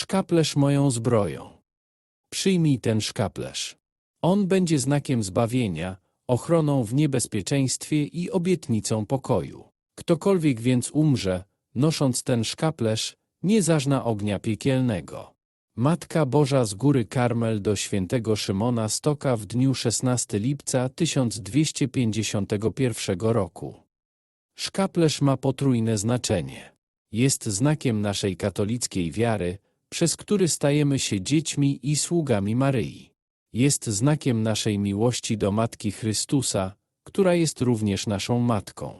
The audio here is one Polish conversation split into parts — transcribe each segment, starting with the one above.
Szkaplerz moją zbroją. Przyjmij ten szkaplerz. On będzie znakiem zbawienia, ochroną w niebezpieczeństwie i obietnicą pokoju. Ktokolwiek więc umrze, nosząc ten szkaplerz, nie zażna ognia piekielnego. Matka Boża z góry Karmel do świętego Szymona Stoka w dniu 16 lipca 1251 roku. Szkaplerz ma potrójne znaczenie. Jest znakiem naszej katolickiej wiary, przez który stajemy się dziećmi i sługami Maryi. Jest znakiem naszej miłości do Matki Chrystusa, która jest również naszą Matką.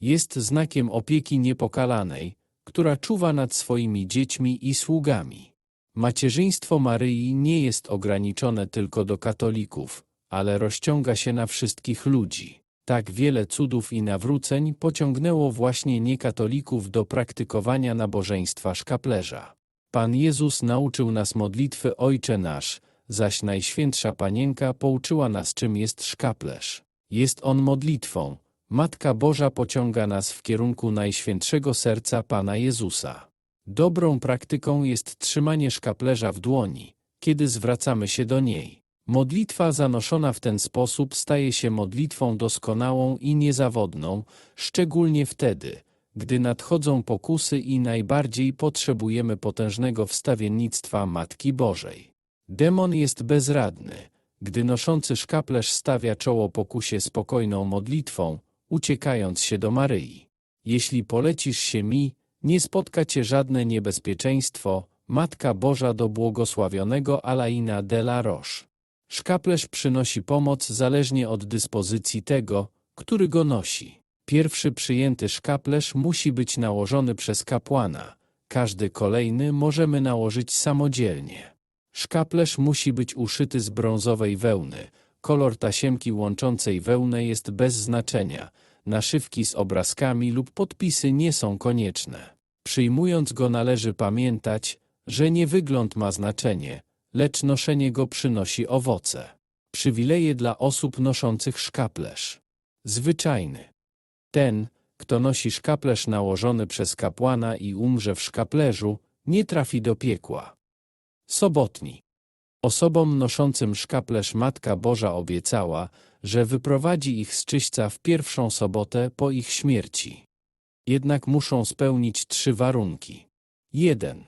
Jest znakiem opieki niepokalanej, która czuwa nad swoimi dziećmi i sługami. Macierzyństwo Maryi nie jest ograniczone tylko do katolików, ale rozciąga się na wszystkich ludzi. Tak wiele cudów i nawróceń pociągnęło właśnie niekatolików do praktykowania nabożeństwa szkaplerza. Pan Jezus nauczył nas modlitwy Ojcze Nasz, zaś Najświętsza Panienka pouczyła nas czym jest szkaplerz. Jest on modlitwą. Matka Boża pociąga nas w kierunku Najświętszego Serca Pana Jezusa. Dobrą praktyką jest trzymanie szkaplerza w dłoni, kiedy zwracamy się do niej. Modlitwa zanoszona w ten sposób staje się modlitwą doskonałą i niezawodną, szczególnie wtedy, gdy nadchodzą pokusy i najbardziej potrzebujemy potężnego wstawiennictwa Matki Bożej. Demon jest bezradny, gdy noszący szkaplerz stawia czoło pokusie spokojną modlitwą, uciekając się do Maryi. Jeśli polecisz się mi, nie spotka cię żadne niebezpieczeństwo, Matka Boża do błogosławionego Alaina de la Roche. Szkaplerz przynosi pomoc zależnie od dyspozycji tego, który go nosi. Pierwszy przyjęty szkaplerz musi być nałożony przez kapłana. Każdy kolejny możemy nałożyć samodzielnie. Szkaplerz musi być uszyty z brązowej wełny. Kolor tasiemki łączącej wełnę jest bez znaczenia. Naszywki z obrazkami lub podpisy nie są konieczne. Przyjmując go należy pamiętać, że nie wygląd ma znaczenie, lecz noszenie go przynosi owoce. Przywileje dla osób noszących szkaplerz. Zwyczajny. Ten, kto nosi szkaplerz nałożony przez kapłana i umrze w szkaplerzu, nie trafi do piekła. Sobotni. Osobom noszącym szkaplerz Matka Boża obiecała, że wyprowadzi ich z czyśćca w pierwszą sobotę po ich śmierci. Jednak muszą spełnić trzy warunki. 1.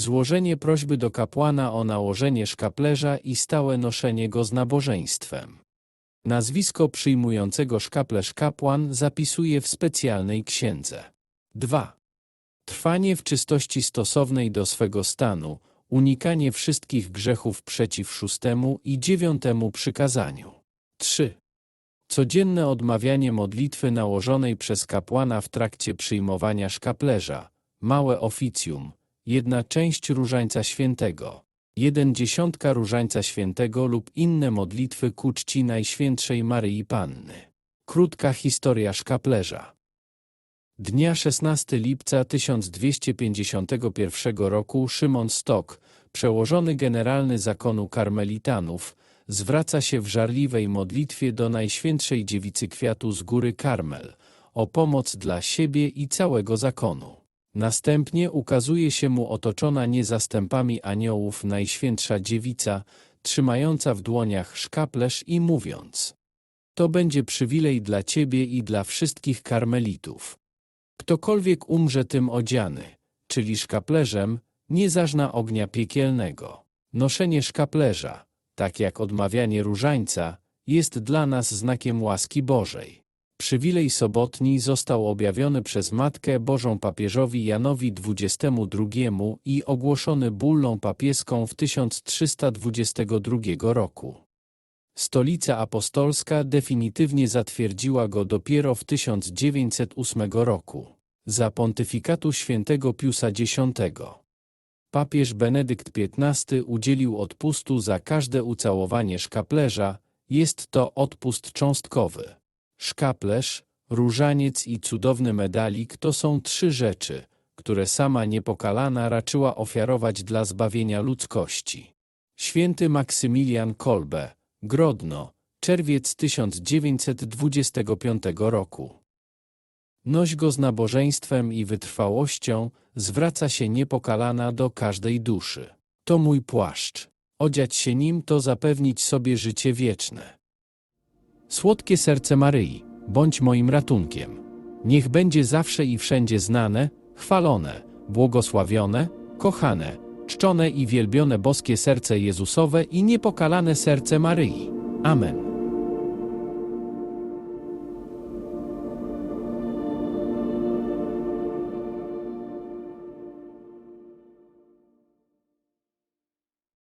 Złożenie prośby do kapłana o nałożenie szkaplerza i stałe noszenie go z nabożeństwem. Nazwisko przyjmującego szkaplerz kapłan zapisuje w specjalnej księdze. 2. Trwanie w czystości stosownej do swego stanu, unikanie wszystkich grzechów przeciw szóstemu i dziewiątemu przykazaniu. 3. Codzienne odmawianie modlitwy nałożonej przez kapłana w trakcie przyjmowania szkaplerza, małe oficjum, jedna część różańca świętego, jeden dziesiątka różańca świętego lub inne modlitwy ku czci Najświętszej Maryi Panny. Krótka historia szkaplerza. Dnia 16 lipca 1251 roku Szymon Stok, przełożony generalny zakonu karmelitanów, zwraca się w żarliwej modlitwie do Najświętszej Dziewicy Kwiatu z góry Karmel o pomoc dla siebie i całego zakonu. Następnie ukazuje się mu otoczona niezastępami aniołów Najświętsza Dziewica, trzymająca w dłoniach szkaplerz i mówiąc To będzie przywilej dla ciebie i dla wszystkich karmelitów. Ktokolwiek umrze tym odziany, czyli szkaplerzem, nie zażna ognia piekielnego. Noszenie szkaplerza, tak jak odmawianie różańca, jest dla nas znakiem łaski Bożej. Przywilej sobotni został objawiony przez Matkę Bożą papieżowi Janowi XXII i ogłoszony bullą papieską w 1322 roku. Stolica Apostolska definitywnie zatwierdziła go dopiero w 1908 roku, za pontyfikatu świętego Piusa X. Papież Benedykt XV udzielił odpustu za każde ucałowanie szkaplerza, jest to odpust cząstkowy. Szkaplerz, różaniec i cudowny medalik to są trzy rzeczy, które sama niepokalana raczyła ofiarować dla zbawienia ludzkości. Święty Maksymilian Kolbe, Grodno, czerwiec 1925 roku. Noś go z nabożeństwem i wytrwałością, zwraca się niepokalana do każdej duszy. To mój płaszcz. Odziać się nim to zapewnić sobie życie wieczne. Słodkie serce Maryi, bądź moim ratunkiem. Niech będzie zawsze i wszędzie znane, chwalone, błogosławione, kochane, czczone i wielbione boskie serce Jezusowe i niepokalane serce Maryi. Amen.